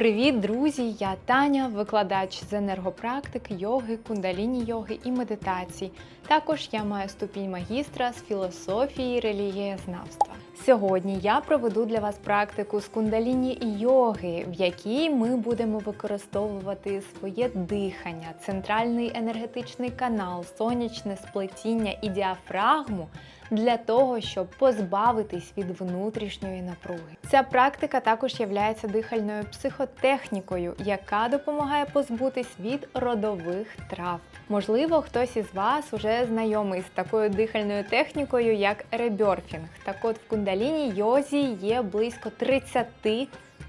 Привіт, друзі! Я Таня, викладач з енергопрактик, йоги, кундаліні йоги і медитації. Також я маю ступінь магістра з філософії релігієзнавства. Сьогодні я проведу для вас практику з кундаліні йоги, в якій ми будемо використовувати своє дихання, центральний енергетичний канал, сонячне сплетіння і діафрагму для того, щоб позбавитись від внутрішньої напруги. Ця практика також є дихальною психотехнікою, яка допомагає позбутись від родових трав. Можливо, хтось із вас уже знайомий з такою дихальною технікою, як реберфінг. Так от в кундаліні йозі є близько 30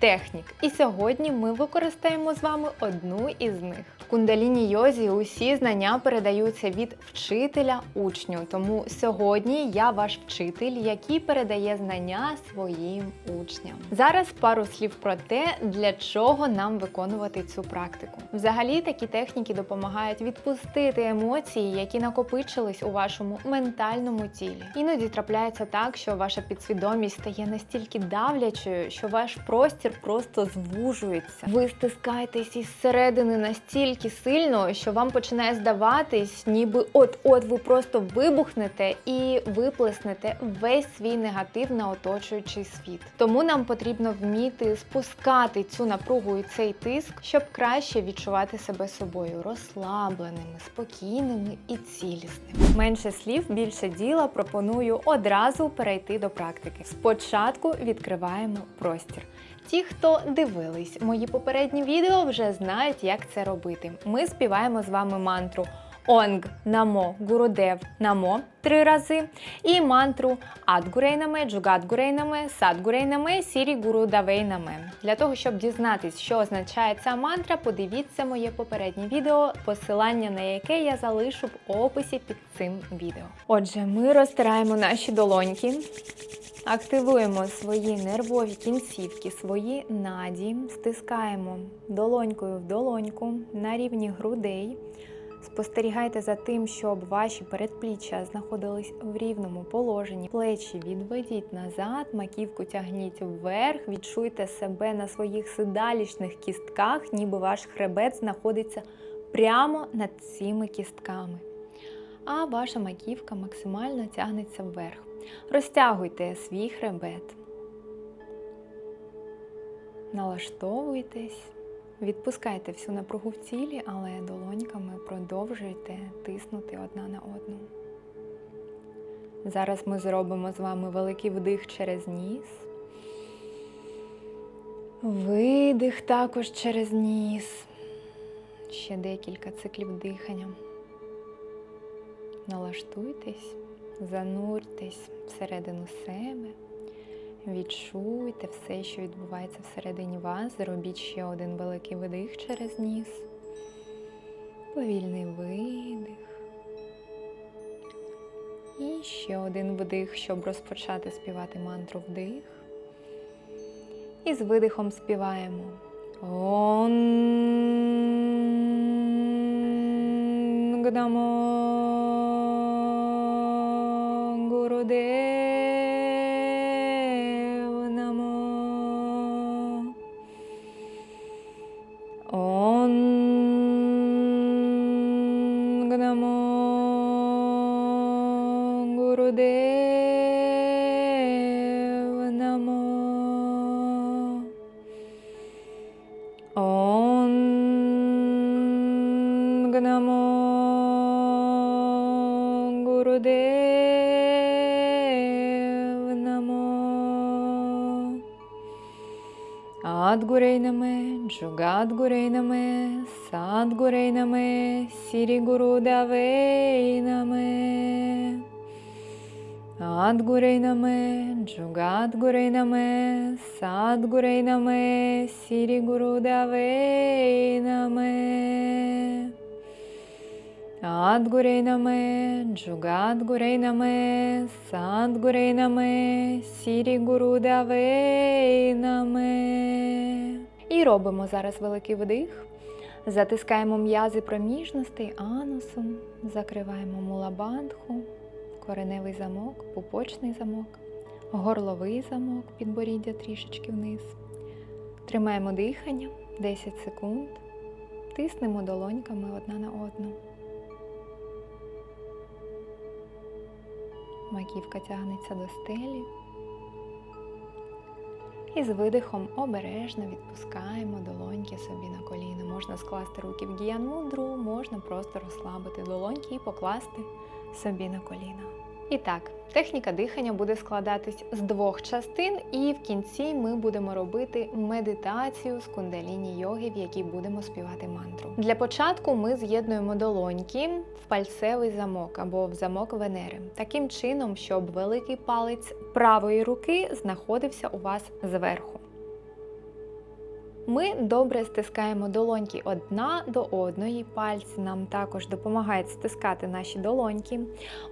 технік. І сьогодні ми використаємо з вами одну із них. В кундаліні йозі усі знання передаються від вчителя учню. Тому сьогодні я ваш вчитель, який передає знання своїм учням. Зараз пару слів про те, для чого нам виконувати цю практику. Взагалі такі техніки допомагають відпустити емоції, які накопичились у вашому ментальному тілі. Іноді трапляється так, що ваша підсвідомість стає настільки давлячою, що ваш простір просто звужується. Ви стискаєтесь із середини настільки сильно, що вам починає здаватись, ніби от-от ви просто вибухнете і виплеснете весь свій негатив на оточуючий світ. Тому нам потрібно вміти спускати цю напругу і цей тиск, щоб краще відчувати себе собою розслабленими, спокійними і цілісними. Менше слів, більше діла. Пропоную одразу перейти до практики. Спочатку відкриваємо простір. Ті, хто дивились мої попередні відео, вже знають, як це робити. Ми співаємо з вами мантру Онг Намо Гурудев Намо три рази і мантру Адгурейнаме, Джугадгурейнаме, Садгурейнаме, Сірі Гурудавейнаме. Для того, щоб дізнатись, що означає ця мантра, подивіться моє попереднє відео, посилання на яке я залишу в описі під цим відео. Отже, ми розтираємо наші долоньки. Активуємо свої нервові кінцівки, свої наді, стискаємо долонькою в долоньку на рівні грудей. Спостерігайте за тим, щоб ваші передпліччя знаходились в рівному положенні. Плечі відведіть назад, маківку тягніть вверх, відчуйте себе на своїх сидалічних кістках, ніби ваш хребет знаходиться прямо над цими кістками. А ваша маківка максимально тягнеться вверх. Розтягуйте свій хребет. Налаштовуйтесь, відпускайте всю напругу в тілі, але долоньками продовжуйте тиснути одна на одну. Зараз ми зробимо з вами великий вдих через ніс. Видих також через ніс. Ще декілька циклів дихання. Налаштуйтесь. Зануртесь всередину себе, відчуйте все, що відбувається всередині вас. Зробіть ще один великий видих через ніс, повільний видих. І ще один вдих, щоб розпочати співати мантру вдих. І з видихом співаємо. Он Адгурейнаме, Джугадгурейнаме, Садгурейнаме, Сірі Гурудавейнаме. Адгурейнаме, Джугадгурейнаме, Садгурейнаме, Сірі Гурудавейнаме. Адгурейнаме, Джугадгурейнаме, Садгурейнаме, Сірі Гурудавейнаме. І робимо зараз великий вдих. Затискаємо м'язи проміжностей анусом, закриваємо мулабандху, кореневий замок, пупочний замок, горловий замок, підборіддя трішечки вниз. Тримаємо дихання 10 секунд. Тиснемо долоньками одна на одну. Маківка тягнеться до стелі. І з видихом обережно відпускаємо долоньки собі на коліна. Можна скласти руки в гіян мудру, можна просто розслабити долоньки і покласти собі на коліна. І так, техніка дихання буде складатись з двох частин, і в кінці ми будемо робити медитацію з кундаліні йоги, в якій будемо співати мантру. Для початку ми з'єднуємо долоньки в пальцевий замок або в замок Венери, таким чином, щоб великий палець правої руки знаходився у вас зверху. Ми добре стискаємо долоньки одна до одної. Пальці нам також допомагають стискати наші долоньки.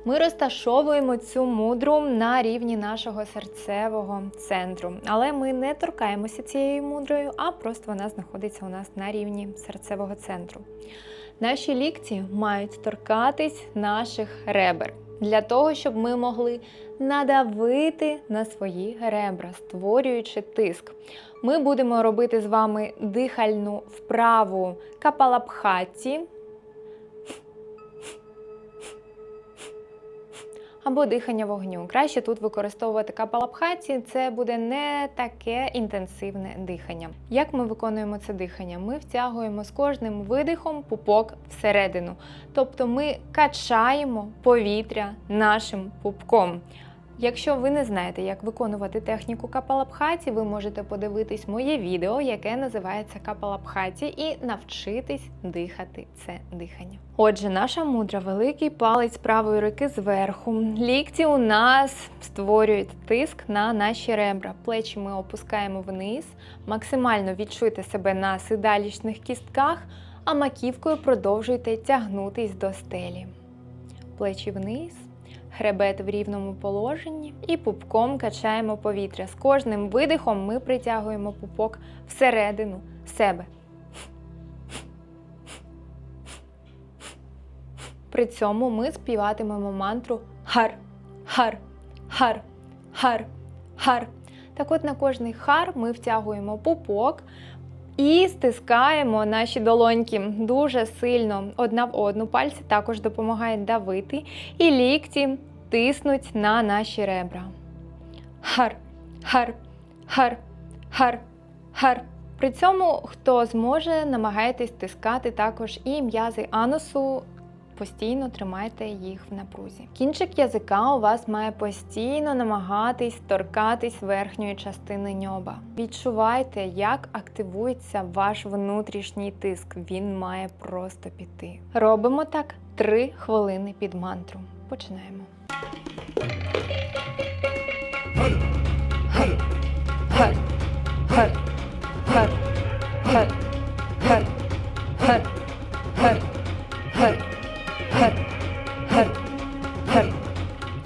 Ми розташовуємо цю мудру на рівні нашого серцевого центру. Але ми не торкаємося цією мудрою, а просто вона знаходиться у нас на рівні серцевого центру. Наші лікті мають торкатись наших ребер для того, щоб ми могли надавити на свої ребра, створюючи тиск. Ми будемо робити з вами дихальну вправу капалабхаті або дихання вогню. Краще тут використовувати капалабхаті, це буде не таке інтенсивне дихання. Як ми виконуємо це дихання? Ми втягуємо з кожним видихом пупок всередину. Тобто ми качаємо повітря нашим пупком. Якщо ви не знаєте, як виконувати техніку капалабхаті, ви можете подивитись моє відео, яке називається Капалабхаті, і навчитись дихати це дихання. Отже, наша мудра, великий палець правої руки зверху. Лікті у нас створюють тиск на наші ребра. Плечі ми опускаємо вниз, максимально відчуйте себе на сидалічних кістках, а маківкою продовжуйте тягнутись до стелі. Плечі вниз хребет в рівному положенні і пупком качаємо повітря. З кожним видихом ми притягуємо пупок всередину себе. При цьому ми співатимемо мантру хар, хар, хар, хар, хар. Так от на кожний хар ми втягуємо пупок і стискаємо наші долоньки дуже сильно одна в одну. Пальці також допомагають давити, і лікті тиснуть на наші ребра. Хар, хар, хар, хар, хар. При цьому, хто зможе, намагайтесь стискати також і м'язи анусу. Постійно тримайте їх в напрузі. Кінчик язика у вас має постійно намагатись торкатись верхньої частини ньоба. Відчувайте, як активується ваш внутрішній тиск. Він має просто піти. Робимо так 3 хвилини під мантру. Починаємо.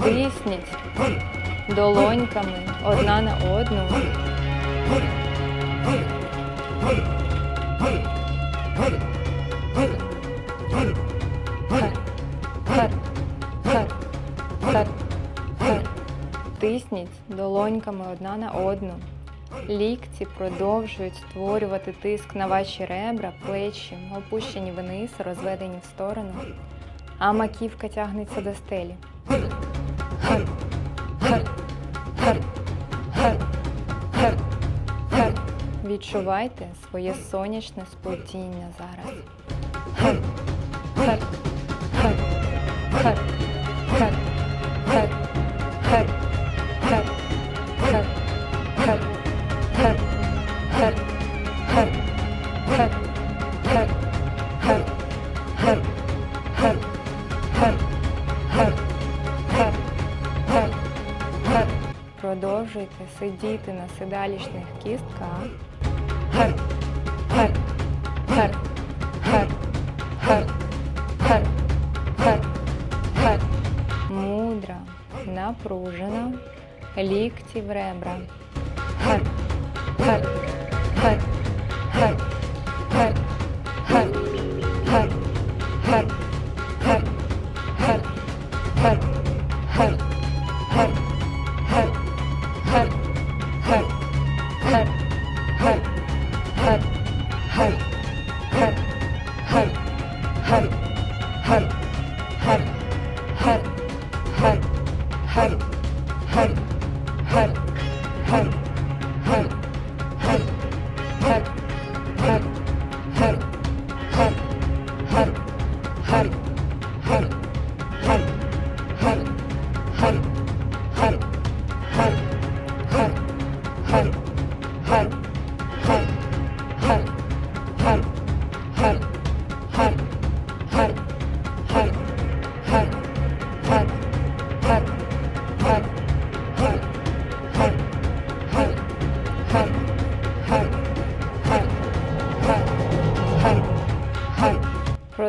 Тисніть долоньками одна на одну. Тисніть долоньками одна на одну. Лікті продовжують створювати тиск на ваші ребра, плечі, опущені вниз, розведені в сторону, а маківка тягнеться до стелі. Відчувайте своє сонячне сплетіння зараз. Продовжуйте сидіти на седалищних кістках. Мудра, напружена, лікті в ребра. 好。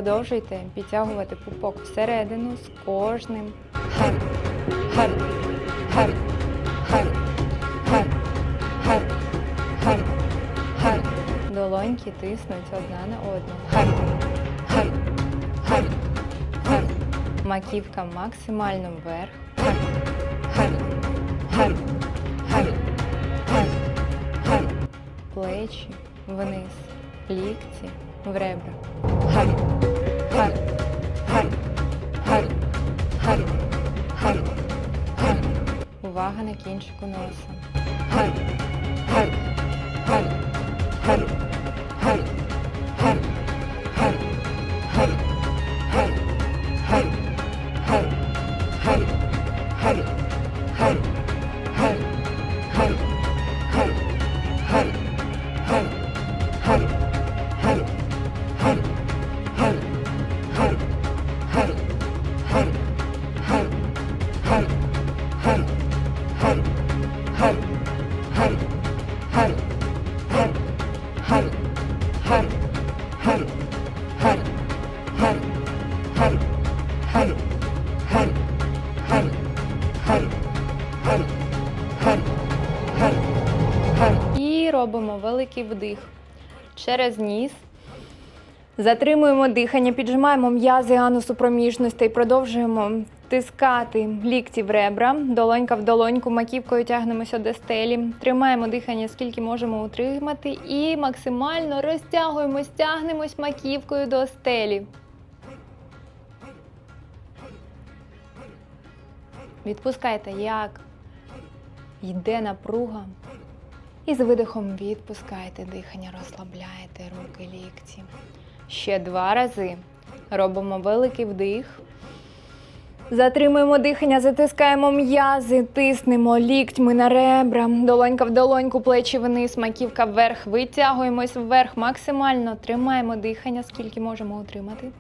Продовжуйте підтягувати пупок всередину з кожним хар, хар, хар, хар, хар, хар, хар, хар. Долоньки тиснуть одна на одну. Хар, хар, хар, хар. Маківка максимально вверх. Хар, хар, хар, хар, хар, хар. Плечі вниз, лікті в ребра. Увага на кінчику носа. Хар, хар, хар, хар, хар, хар, хар, хар, хар, хар, хар, хар, хар, хар, хар, хар. І робимо великий вдих через ніс. Затримуємо дихання, піджимаємо м'язи анусу проміжностей, продовжуємо тискати лікті в ребра, долонька в долоньку, маківкою тягнемося до стелі. Тримаємо дихання, скільки можемо утримати, і максимально розтягуємось, тягнемось маківкою до стелі. Відпускайте, як йде напруга. І з видихом відпускайте дихання, розслабляйте руки, лікті. Ще два рази. Робимо великий вдих. Затримуємо дихання, затискаємо м'язи, тиснемо ліктьми на ребра, долонька в долоньку, плечі вниз, маківка вверх. Витягуємось вверх максимально. Тримаємо дихання, скільки можемо утримати.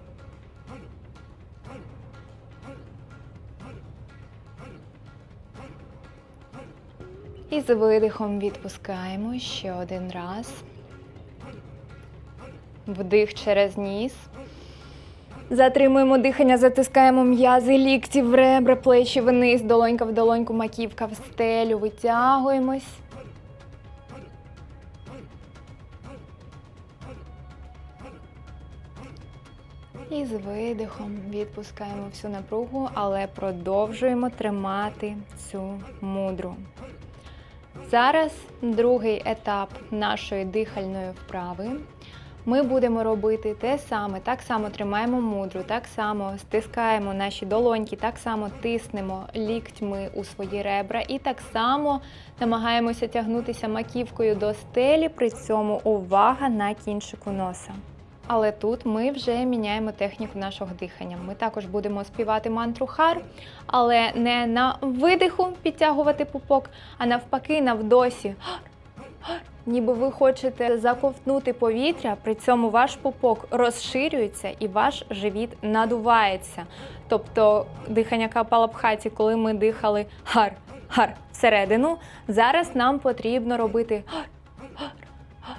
І з видихом відпускаємо ще один раз. Вдих через ніс. Затримуємо дихання, затискаємо м'язи, лікті в ребра, плечі вниз, долонька в долоньку, маківка в стелю. Витягуємось. І з видихом відпускаємо всю напругу, але продовжуємо тримати цю мудру. Зараз другий етап нашої дихальної вправи. Ми будемо робити те саме, так само тримаємо мудру, так само стискаємо наші долоньки, так само тиснемо ліктьми у свої ребра і так само намагаємося тягнутися маківкою до стелі, при цьому увага на кінчику носа. Але тут ми вже міняємо техніку нашого дихання. Ми також будемо співати мантру хар, але не на видиху підтягувати пупок, а навпаки, на вдосі. Ніби ви хочете заковтнути повітря, при цьому ваш пупок розширюється і ваш живіт надувається. Тобто дихання капалабхаті, коли ми дихали гар, гар всередину, зараз нам потрібно робити гар, гар, гар,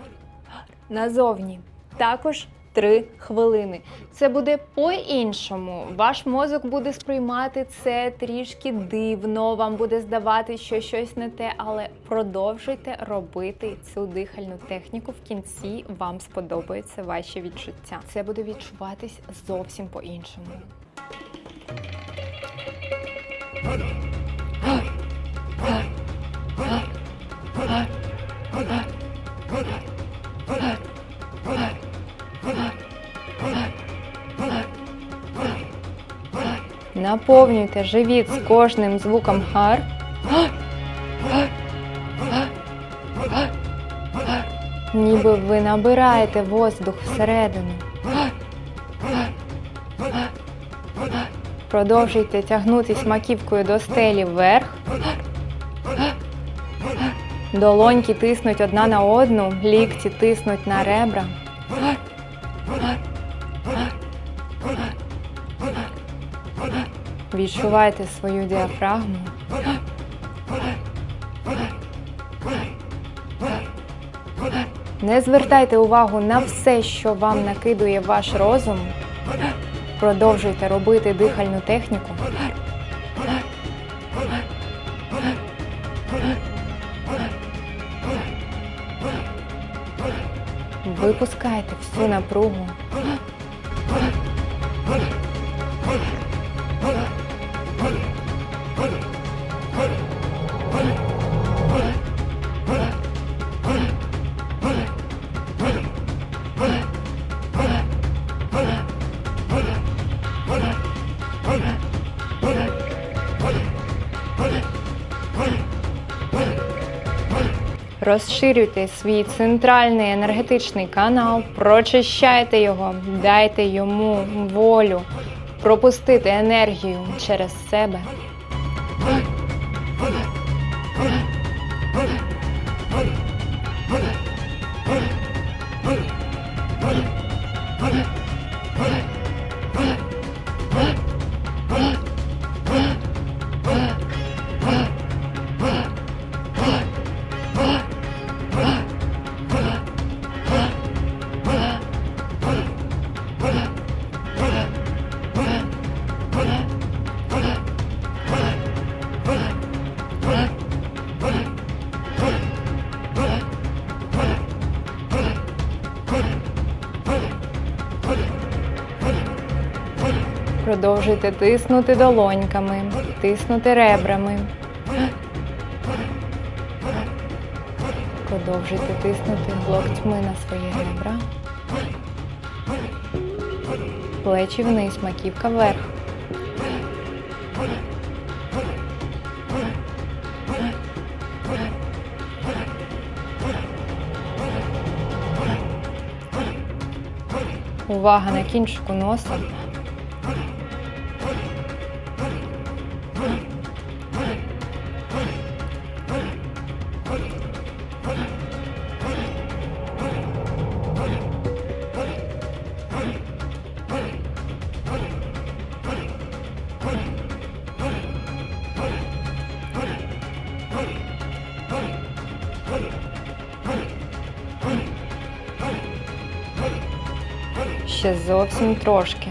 гар назовні. Також 3 хвилини. Це буде по-іншому. Ваш мозок буде сприймати це трішки дивно, вам буде здавати, що щось не те, але продовжуйте робити цю дихальну техніку. В кінці вам сподобаються ваші відчуття. Це буде відчуватись зовсім по-іншому. Наповнюйте живіт з кожним звуком гар. Ніби ви набираєте воздух всередину. Продовжуйте тягнутись маківкою до стелі вверх. Долоньки тиснуть одна на одну, лікті тиснуть на ребра. Відчувайте свою діафрагму. Не звертайте увагу на все, що вам накидує ваш розум. Продовжуйте робити дихальну техніку. Випускайте всю напругу. Розширюйте свій центральний енергетичний канал, прочищайте його, дайте йому волю, пропустити енергію через себе. Продовжуйте тиснути долоньками, тиснути ребрами. Продовжуйте тиснути локтьми на свої ребра. Плечі вниз, маківка вверх. Увага на кінчику носа. Ще зовсім трошки.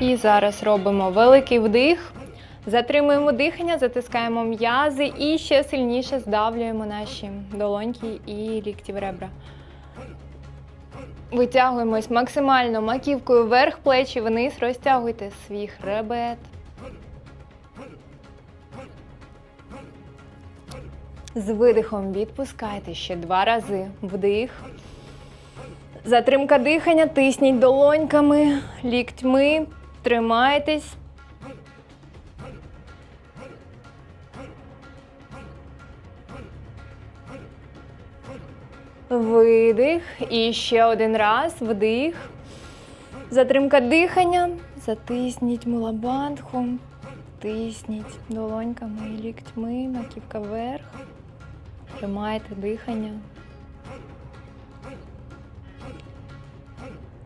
І зараз робимо великий вдих. Затримуємо дихання, затискаємо м'язи і ще сильніше здавлюємо наші долоньки і лікті в ребра. Витягуємось максимально маківкою вверх, плечі вниз, розтягуйте свій хребет. З видихом відпускайте ще два рази. Вдих. Затримка дихання, тисніть долоньками, ліктьми, тримайтесь. Видих. І ще один раз. Вдих. Затримка дихання. Затисніть мулабандху. Тисніть долоньками і ліктьми, маківка вверх. Тримайте дихання.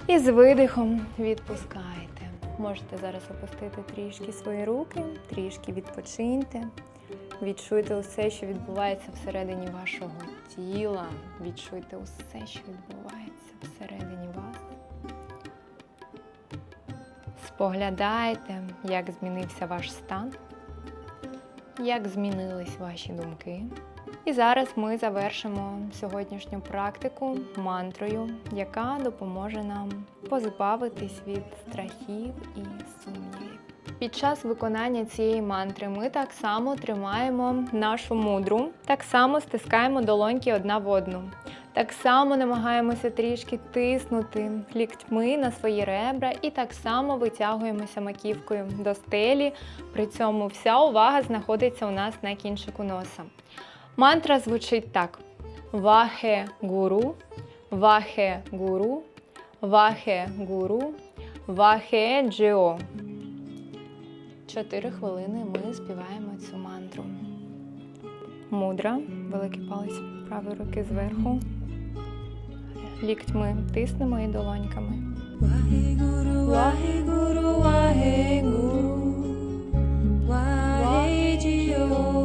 І з видихом відпускайте. Можете зараз опустити трішки свої руки, трішки відпочиньте. Відчуйте усе, що відбувається всередині вашого тіла. Відчуйте усе, що відбувається всередині вас. Споглядайте, як змінився ваш стан, як змінились ваші думки. І зараз ми завершимо сьогоднішню практику мантрою, яка допоможе нам позбавитись від страхів і сумнівів. Під час виконання цієї мантри ми так само тримаємо нашу мудру, так само стискаємо долоньки одна в одну. Так само намагаємося трішки тиснути ліктьми на свої ребра і так само витягуємося маківкою до стелі. При цьому вся увага знаходиться у нас на кінчику носа. Мантра звучить так: Вахе гуру, вахе гуру, вахе гуру, вахе джео. Чотири хвилини ми співаємо цю мантру. Мудра, великий палець правої руки зверху. Ліктьми тиснемо і долоньками. Waheguru, Waheguru, Waheguru, Waheguru,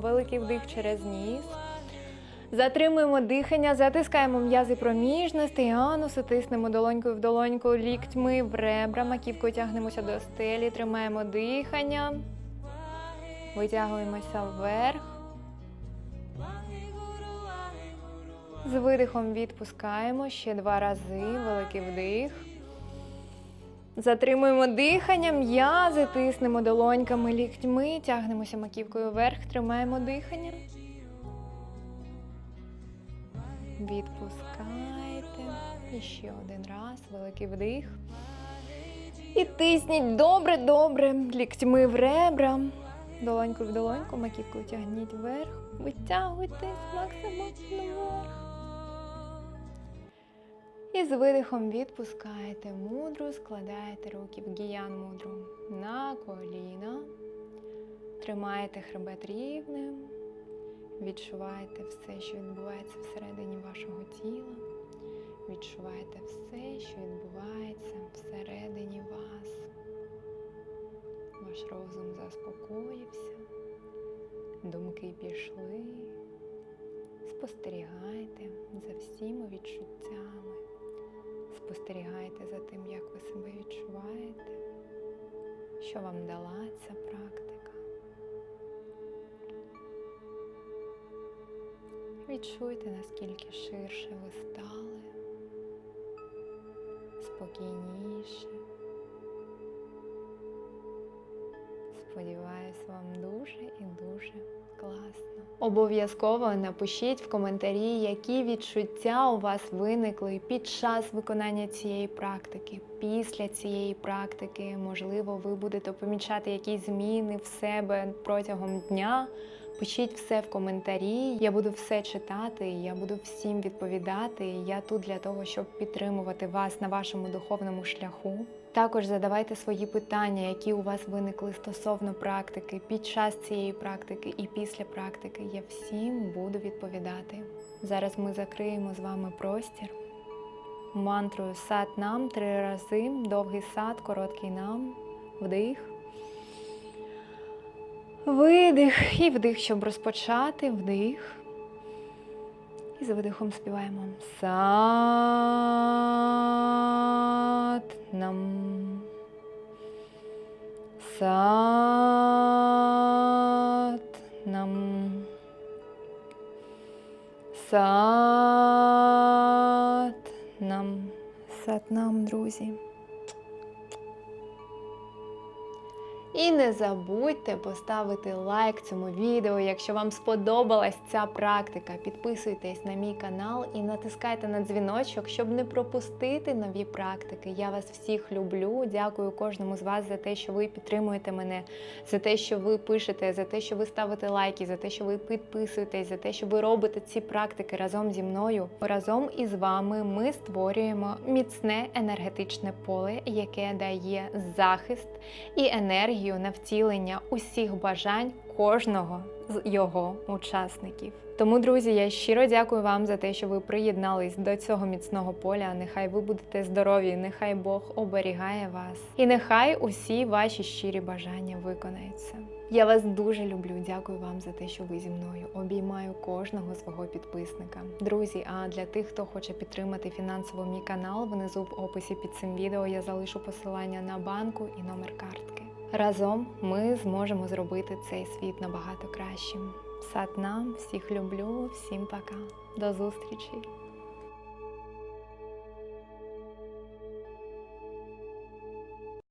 великий вдих через ніс. Затримуємо дихання, затискаємо м'язи проміжностей, ануси, тиснемо долонькою в долоньку, ліктьми в ребра, маківкою тягнемося до стелі, тримаємо дихання, витягуємося вверх. З видихом відпускаємо ще два рази, великий вдих. Затримуємо дихання, м'язи, тиснемо долоньками, ліктьми, тягнемося маківкою вверх, тримаємо дихання. Відпускайте. І ще один раз, великий вдих. І тисніть добре, добре. Ліктьми в ребра. Долоньку в долоньку, маківкою тягніть вверх. Витягуйтесь максимально вверх. І з видихом відпускаєте мудру, складаєте руки в гіян мудру на коліна. Тримаєте хребет рівним. Відчуваєте все, що відбувається всередині вашого тіла. Відчуваєте все, що відбувається всередині вас. Ваш розум заспокоївся, думки пішли. Спостерігайте за всіма відчуттями. Спостерігайте за тим, як ви себе відчуваєте, що вам дала ця практика. Відчуйте, наскільки ширше ви стали, спокійніше. Обов'язково напишіть в коментарі, які відчуття у вас виникли під час виконання цієї практики, після цієї практики. Можливо, ви будете помічати якісь зміни в себе протягом дня. Пишіть все в коментарі. Я буду все читати, я буду всім відповідати. Я тут для того, щоб підтримувати вас на вашому духовному шляху. Також задавайте свої питання, які у вас виникли стосовно практики під час цієї практики і після практики. Я всім буду відповідати. Зараз ми закриємо з вами простір. Мантрою сад нам три рази, довгий сад, короткий нам, вдих. Видих і вдих, щоб розпочати. Вдих. І за видихом співаємо. Сат нам. Сат нам. Сат нам. Сат нам, друзі. І не забудьте поставити лайк цьому відео, якщо вам сподобалась ця практика. Підписуйтесь на мій канал і натискайте на дзвіночок, щоб не пропустити нові практики. Я вас всіх люблю. Дякую кожному з вас за те, що ви підтримуєте мене, за те, що ви пишете, за те, що ви ставите лайки, за те, що ви підписуєтесь, за те, що ви робите ці практики разом зі мною. Разом із вами ми створюємо міцне енергетичне поле, яке дає захист і енергію на втілення усіх бажань кожного з його учасників. Тому, друзі, я щиро дякую вам за те, що ви приєднались до цього міцного поля. Нехай ви будете здорові, нехай Бог оберігає вас, і нехай усі ваші щирі бажання виконаються. Я вас дуже люблю. Дякую вам за те, що ви зі мною. Обіймаю кожного свого підписника. Друзі, а для тих, хто хоче підтримати фінансово мій канал, внизу в описі під цим відео я залишу посилання на банку і номер картки. Разом ми зможемо зробити цей світ набагато кращим. Сад нам, всіх люблю, всім пока. До зустрічі!